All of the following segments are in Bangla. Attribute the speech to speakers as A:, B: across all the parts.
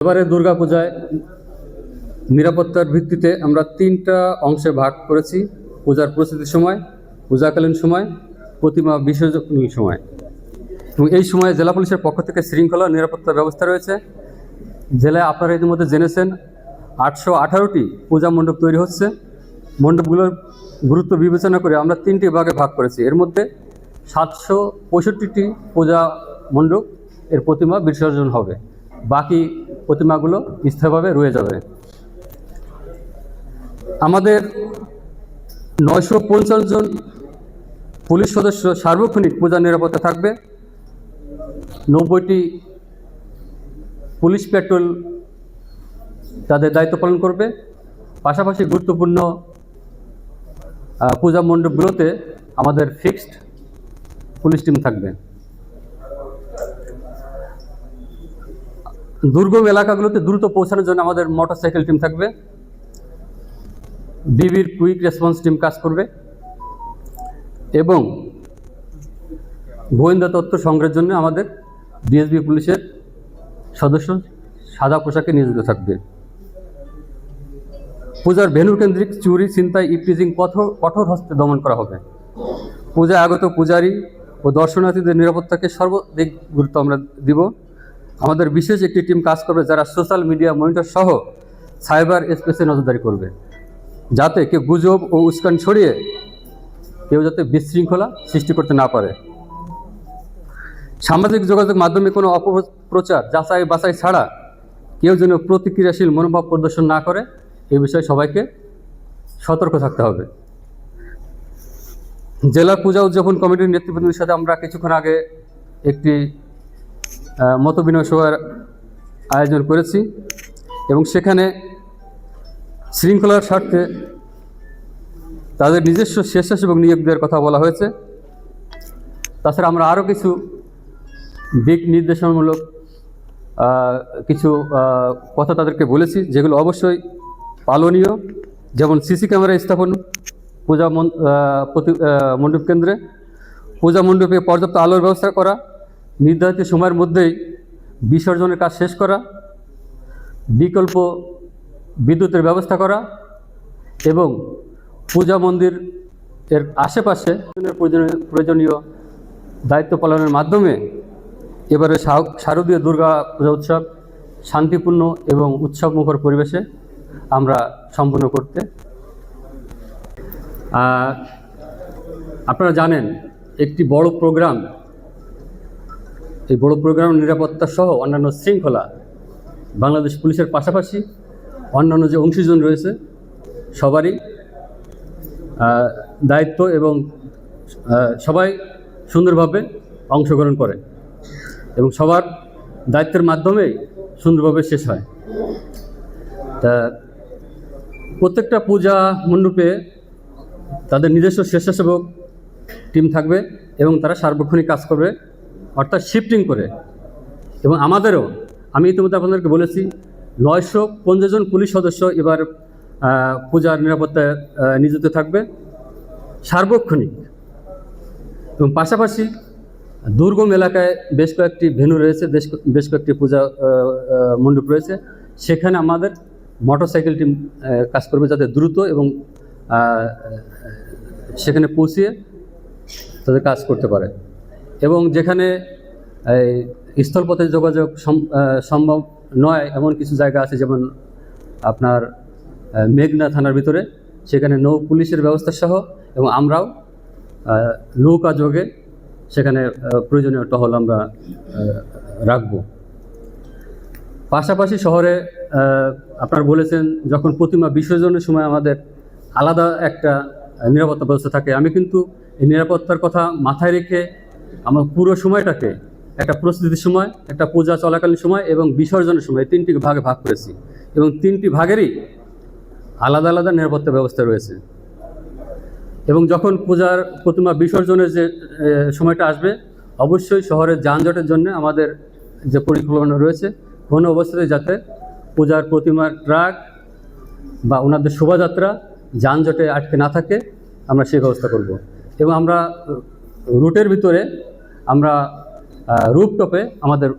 A: এবারে দুর্গা পূজায় নিরাপত্তার ভিত্তিতে আমরা তিনটা অংশে ভাগ করেছি। পূজার প্রস্তুতির সময়, পূজাকালীন সময়, প্রতিমা বিসর্জনের সময়। এবং এই সময় জেলা পুলিশের পক্ষ থেকে শৃঙ্খলা নিরাপত্তা ব্যবস্থা রয়েছে। জেলায় আপনারা ইতিমধ্যে জেনেছেন, আটশো আঠারোটি পূজা মণ্ডপ তৈরি হচ্ছে। মণ্ডপগুলোর গুরুত্ব বিবেচনা করে আমরা তিনটি ভাগে ভাগ করেছি। এর মধ্যে সাতশো পঁয়ষট্টিটি পূজা মণ্ডপ, এর প্রতিমা বিসর্জন হবে। বাকি প্রতিমাগুলো স্থায়ীভাবে রয়ে যাবে। আমাদের নয়শো পঞ্চাশ জন পুলিশ সদস্য সার্বক্ষণিক পূজা নিরাপত্তা থাকবে। নব্বইটি পুলিশ পেট্রোল তাদের দায়িত্ব পালন করবে। পাশাপাশি গুরুত্বপূর্ণ পূজা মণ্ডপগুলোতে আমাদের ফিক্সড পুলিশ টিম থাকবে। দুর্গম এলাকাগুলোতে দ্রুত পৌঁছানোর জন্য আমাদের মোটরসাইকেল টিম থাকবে। ডিবির কুইক রেসপন্স টিম কাজ করবে। এবং গোয়েন্দা তথ্য সংগ্রহের জন্য আমাদের ডিএসবি পুলিশের সদস্য সাদা পোশাকে নিয়োজিত থাকবে। পূজার ভেন্যু কেন্দ্রিক চুরি, ছিনতাই, ইপটিজিং কঠোর কঠোর হস্তে দমন করা হবে। পূজায় আগত পূজারী ও দর্শনার্থীদের নিরাপত্তাকে সর্বাধিক গুরুত্ব আমরা দিব। আমাদের বিশেষ একটি টিম কাজ করবে যারা সোশ্যাল মিডিয়া মনিটর সহ সাইবার স্পেসে নজরদারি করবে। যাতে কেউ গুজব ও উস্কান ছড়িয়ে কেউ যাতে বিশৃঙ্খলা সৃষ্টি করতে না পারে। সামাজিক যোগাযোগ মাধ্যমে কোনো অপপ্রচার যাচাই বাছাই ছাড়া কেউ যেন প্রতিক্রিয়াশীল মনোভাব প্রদর্শন না করে, এ বিষয়ে সবাইকে সতর্ক থাকতে হবে। জেলা পূজা উদযাপন কমিটির নেতৃবৃন্দের সাথে আমরা কিছুক্ষণ আগে একটি আহ, মতবিনিময় সভার আয়োজন করেছি এবং সেখানে শৃঙ্খলার স্বার্থে তাদের নিজস্ব স্বেচ্ছাসেবক নিয়োগ দেওয়ার কথা বলা হয়েছে। তাছাড়া আমরা আরও কিছু দিক নির্দেশনামূলক কিছু কথা তাদেরকে বলেছি যেগুলো অবশ্যই পালনীয় যেমন সিসি ক্যামেরা স্থাপন পূজা মণ্ডপ কেন্দ্রে পূজা মণ্ডপে পর্যাপ্ত আলোর ব্যবস্থা করা নির্ধারিত সময়ের মধ্যেই বিসর্জনের কাজ শেষ করা, বিকল্প বিদ্যুতের ব্যবস্থা করা এবং পূজা মন্দির এর আশেপাশে প্রয়োজনীয় দায়িত্ব পালনের মাধ্যমে এবারে শারদীয় দুর্গা পূজা উৎসব শান্তিপূর্ণ এবং উৎসবমুখর পরিবেশে আমরা সম্পন্ন করতে। আপনারা জানেন, একটি বড় প্রোগ্রাম এই বড় প্রোগ্রাম নিরাপত্তা সহ অন্যান্য শৃঙ্খলা বাংলাদেশ পুলিশের পাশাপাশি অন্যান্য যে অংশীজন রয়েছে, সবারই দায়িত্ব এবং সবাই সুন্দরভাবে অংশগ্রহণ করে এবং সবার দায়িত্বের মাধ্যমেই সুন্দরভাবে শেষ হয়। তা প্রত্যেকটা পূজা মণ্ডপে তাদের নিজস্ব স্বেচ্ছাসেবক টিম থাকবে এবং তারা সার্বক্ষণিক কাজ করবে। অর্থাৎ শিফটিং করে। এবং আমাদেরও আমি ইতিমধ্যে আপনাদেরকে বলেছি নয়শো পঞ্চাশ জন পুলিশ সদস্য এবার পূজার নিরাপত্তায় আহ, নিয়োজিত থাকবে। সার্বক্ষণিক। এবং পাশাপাশি দুর্গম এলাকায় বেশ কয়েকটি ভেনু রয়েছে বেশ বেশ কয়েকটি পূজা মণ্ডপ রয়েছে। সেখানে আমাদের মোটরসাইকেল টিম কাজ করবে যাতে দ্রুত এবং সেখানে পৌঁছিয়ে তাদের কাজ করতে পারে। এবং যেখানে স্থলপথে যোগাযোগ সম- সম্ভব নয় এমন কিছু জায়গা আছে যেমন আপনার মেঘনা থানার ভিতরে। সেখানে নৌ পুলিশের ব্যবস্থা সহ এবং আমরাও নৌকা যোগে সেখানে প্রয়োজনীয় টহল আমরা রাখব। পাশাপাশি শহরে আপনার বলেছেন যখন প্রতিমা বিসর্জনের সময় আমাদের আলাদা একটা নিরাপত্তা ব্যবস্থা থাকে। আমি কিন্তু এই নিরাপত্তার কথা মাথায় রেখে আমার পুরো সময়টাকে একটা প্রস্তুতির সময়, একটা পূজা চলাকালীন সময় এবং বিসর্জনের সময় তিনটি ভাগে ভাগ করেছি। এবং তিনটি ভাগেরই আলাদা আলাদা নিরাপত্তা ব্যবস্থা রয়েছে। এবং যখন পূজার প্রতিমা বিসর্জনের যে সময়টা আসবে, অবশ্যই শহরের যানজটের জন্য আমাদের যে পরিকল্পনা রয়েছে কোনো অবস্থাতে যাতে পূজার প্রতিমার ট্রাক বা ওনাদের শোভাযাত্রা যানজটে আটকে না থাকে, আমরা সেই ব্যবস্থা করব। এবং আমরা রুটের ভিতরে আমরা রুপটপে আমাদের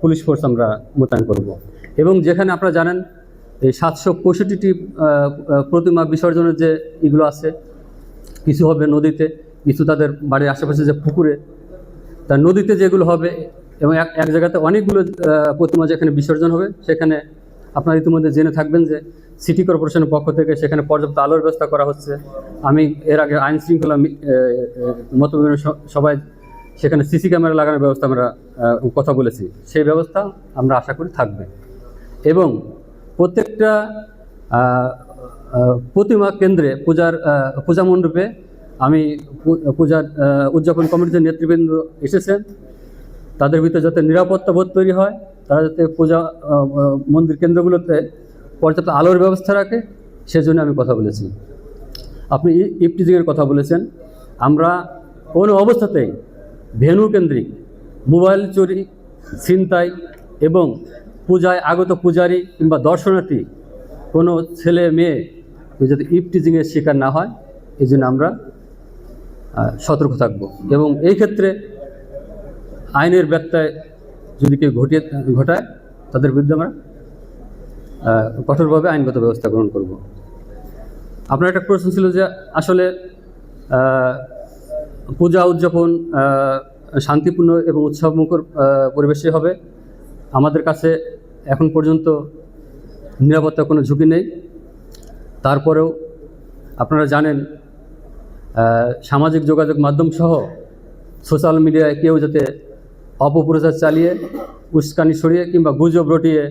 A: পুলিশ ফোর্স আমরা মোতায়েন করব। এবং যেখানে আপনারা জানেন, এই সাতশো পঁয়ষট্টিটি প্রতিমা বিসর্জনের যে এগুলো আছে, কিছু হবে নদীতে, কিছু তাদের বাড়ির আশেপাশে যে পুকুরে, তা নদীতে যেগুলো হবে, এবং এক এক জায়গাতে অনেকগুলো প্রতিমা যেখানে বিসর্জন হবে, সেখানে আপনারা ইতিমধ্যে জেনে থাকবেন যে সিটি কর্পোরেশনের পক্ষ থেকে সেখানে পর্যাপ্ত আলোর ব্যবস্থা করা হচ্ছে। আমি এর আগে আইন শৃঙ্খলা সবাই সেখানে সিসি ক্যামেরা লাগানোর ব্যবস্থা আমরা কথা বলেছি। সেই ব্যবস্থা আমরা আশা করি থাকবে। এবং প্রত্যেকটা প্রতিমা কেন্দ্রে পূজার পূজা মণ্ডপে আমি পূজার উদযাপন কমিটির নেতৃবৃন্দ এসেছেন। তাদের ভিতরে যাতে নিরাপত্তা বোধ তৈরি হয়, তারা যাতে পূজা মন্দির কেন্দ্রগুলোতে পর্যাপ্ত আলোর ব্যবস্থা রাখে, সেজন্য আমি কথা বলেছি। আপনি ই- ইফটিজিংয়ের কথা বলেছেন। আমরা কোনো অবস্থাতেই ভেনু কেন্দ্রিক, মোবাইল চুরি, ছিনতাই এবং পূজায় আগত পূজারী কিংবা দর্শনার্থী কোনো ছেলে মেয়ে যাতে ইফটিজিংয়ের শিকার না হয়, এই জন্য আমরা সতর্ক থাকব। এবং এই ক্ষেত্রে আইনের ব্যত্যয় যদি কেউ ঘটিয়ে, ঘটায়, তাদের বিরুদ্ধে আমরা কঠোরভাবে আইনগত ব্যবস্থা গ্রহণ করব। আপনার একটা প্রশ্ন ছিল যে আসলে পূজা উদযাপন শান্তিপূর্ণ এবং উৎসবমুখর পরিবেশে হবে। আমাদের কাছে এখন পর্যন্ত নিরাপত্তার কোনো ঝুঁকি নেই। তারপরেও আপনারা জানেন সামাজিক যোগাযোগ মাধ্যম সহ সোশ্যাল মিডিয়ায় কেউ যাতে অপপ্রচার চালিয়ে, উস্কানি সরিয়ে কিংবা গুজব রটিয়ে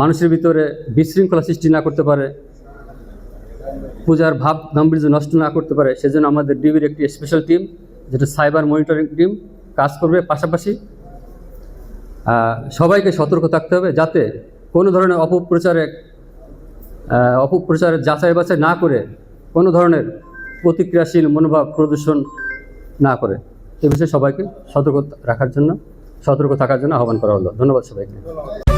A: মানুষের ভিতরে বিশৃঙ্খলা সৃষ্টি না করতে পারে পূজার ভাব গাম্ভীর্য নষ্ট না করতে পারে সেজন্য আমাদের ডিবির একটি স্পেশাল টিম যেটা সাইবার মনিটরিং টিম কাজ করবে। পাশাপাশি সবাইকে সতর্ক থাকতে হবে যাতে কোনো ধরনের অপপ্রচারে আহ, অপপ্রচারের যাচাই বাছাই না করে কোনো ধরনের প্রতিক্রিয়াশীল মনোভাব প্রদর্শন না করে। এ বিষয়ে সবাইকে সতর্ক রাখার জন্য সতর্ক থাকার জন্য আহ্বান করা হলো। ধন্যবাদ সবাইকে।